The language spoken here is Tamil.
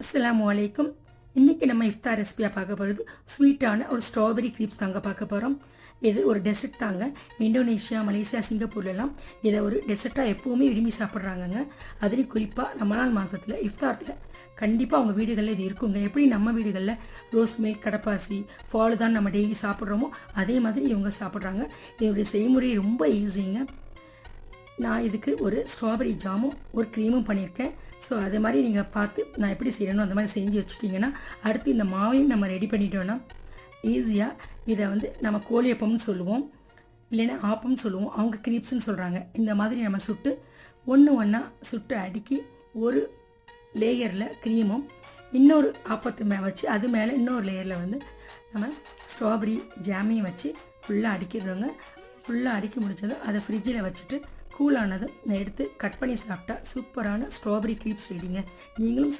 அஸ்ஸலாமு அலைக்கும் இன்றைக்கி நம்ம இஃப்தார் ரெசிபியாக பார்க்க போகிறது ஸ்வீட்டான ஒரு ஸ்ட்ராபெரி க்ரீப்ஸ் தாங்க பார்க்க போகிறோம் இது ஒரு டெசர்ட் தாங்க. இந்தோனேஷியா மலேசியா சிங்கப்பூர்லலாம் இதை ஒரு டெசர்ட்டாக எப்போவுமே விரும்பி சாப்பிட்றாங்கங்க. அதுலேயும் குறிப்பாக ரமலான் மாதத்தில் இஃப்தாரில் கண்டிப்பாக அவங்க வீடுகளில் இது இருக்குங்க. எப்படி நம்ம வீடுகளில் ரோஸ் மில்க் கடப்பாசி ஃபாலு தான் நம்ம டெய்லி சாப்பிட்றோமோ அதே மாதிரி இவங்க சாப்பிட்றாங்க. இதோடைய செய்முறை ரொம்ப ஈஸிங்க. நான் இதுக்கு ஒரு ஸ்ட்ராபெரி ஜாமும் ஒரு க்ரீமும் பண்ணியிருக்கேன். ஸோ அது மாதிரி நீங்கள் பார்த்து நான் எப்படி செய்யணும் அந்த மாதிரி செஞ்சு வச்சுட்டிங்கன்னா அடுத்து இந்த மாவையும் நம்ம ரெடி பண்ணிட்டோன்னா ஈஸியாக இதை வந்து நம்ம கோழியப்பம்னு சொல்லுவோம். இல்லைன்னா ஆப்பம்னு சொல்லுவோம். அவங்க கிரீப்ஸ்னு சொல்கிறாங்க இந்த மாதிரி நம்ம சுட்டு ஒன்று ஒன்றா சுட்டு அடுக்கி ஒரு லேயரில் க்ரீமும் இன்னொரு ஆப்பத்து மே வச்சு அது மேலே இன்னொரு லேயரில் வந்து நம்ம ஸ்ட்ராபெரி ஜாமையும் வச்சு ஃபுல்லாக அடிக்கிடுறோங்க. ஃபுல்லாக அடுக்கி முடிச்சதும் அதை ஃப்ரிட்ஜில் வச்சுட்டு கூலானதை எடுத்து கட் பண்ணி சாப்பிட்டா சூப்பரான ஸ்ட்ராபெரி க்ரீப்ஸ் ரெடிங்க நீங்களும்